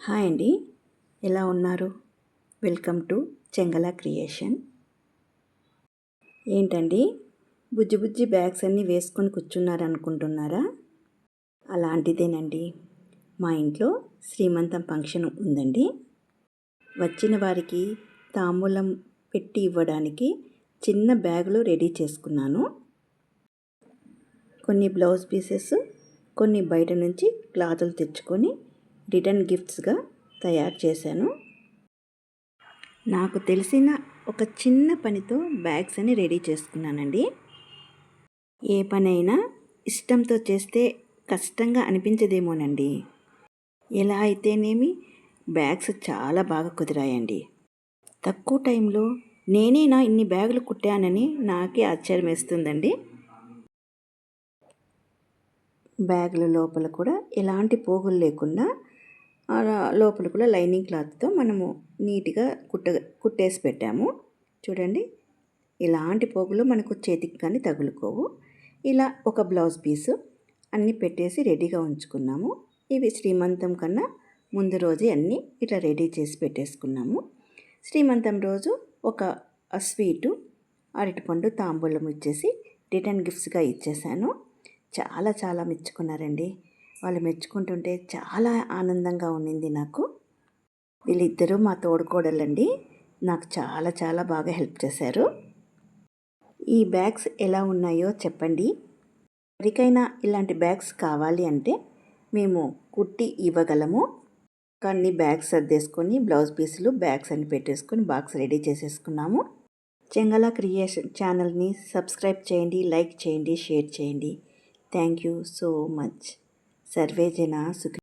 Hi అండి. ఎలా ఉన్నారు? Welcome to Chengala creation. ఏంటండి? బుజ్జి బుజ్జి బ్యాగ్స్ అన్నీ వేసుకొని కూర్చున్నారనుకుంటున్నారా? అలాంటిదేనండి. మా ఇంట్లో శ్రీమంతం ఫంక్షన్ ఉందండి. వచ్చిన వారికి తాంబూలం పెట్టి ఇవ్వడానికి చిన్న బ్యాగులు రెడీ చేసుకున్నాను. కొన్ని బ్లౌజ్ పీసెస్ కొన్ని బయట నుంచి క్లాతులు తెచ్చుకొని రిటర్న్ గిఫ్ట్స్గా తయారు చేశాను. నాకు తెలిసిన ఒక చిన్న పనితో బ్యాగ్స్ అని రెడీ చేసుకున్నానండి. ఏ పనైనా ఇష్టంతో చేస్తే కష్టంగా అనిపించదేమోనండి. ఎలా అయితేనేమి బ్యాగ్స్ చాలా బాగా కుదిరాయండి. తక్కువ టైంలో నేనే నా ఇన్ని బ్యాగులు కుట్టానని నాకే ఆశ్చర్యం వేస్తుందండి బ్యాగుల లోపల కూడా ఎలాంటి పోగులు లేకుండా లోపల కూడా లైనింగ్ క్లాత్తో మనము నీట్గా కుట్ట కుట్టేసి పెట్టాము. చూడండి ఇలాంటి పోగులు మనకు చేతికి కానీ తగులుకోవు. ఇలా ఒక బ్లౌజ్ పీసు అన్నీ పెట్టేసి రెడీగా ఉంచుకున్నాము. ఇవి శ్రీమంతం కన్నా ముందు రోజే అన్నీ ఇట్లా రెడీ చేసి పెట్టేసుకున్నాము. శ్రీమంతం రోజు ఒక స్వీటు అరటిపండు తాంబూలం ఇచ్చేసి రిటర్న్ గిఫ్ట్స్గా ఇచ్చేసాను. చాలా చాలా మెచ్చుకున్నారండి. వాళ్ళు మెచ్చుకుంటుంటే చాలా ఆనందంగా ఉండింది నాకు. వీళ్ళిద్దరూ మా తోడుకోడలండి. నాకు చాలా చాలా బాగా హెల్ప్ చేశారు. ఈ బ్యాగ్స్ ఎలా ఉన్నాయో చెప్పండి. ఎవరికైనా ఇలాంటి బ్యాగ్స్ కావాలి అంటే మేము కుట్టి ఇవ్వగలము. కానీ బ్యాగ్స్ సర్దేసుకొని బ్లౌజ్ పీసులు బ్యాగ్స్ అని పెట్టేసుకొని బాక్స్ రెడీ చేసేసుకున్నాము. చెంగల క్రియేషన్ ఛానల్ని సబ్స్క్రైబ్ చేయండి లైక్ చేయండి షేర్ చేయండి. Thank you so much. Survey జన సుఖి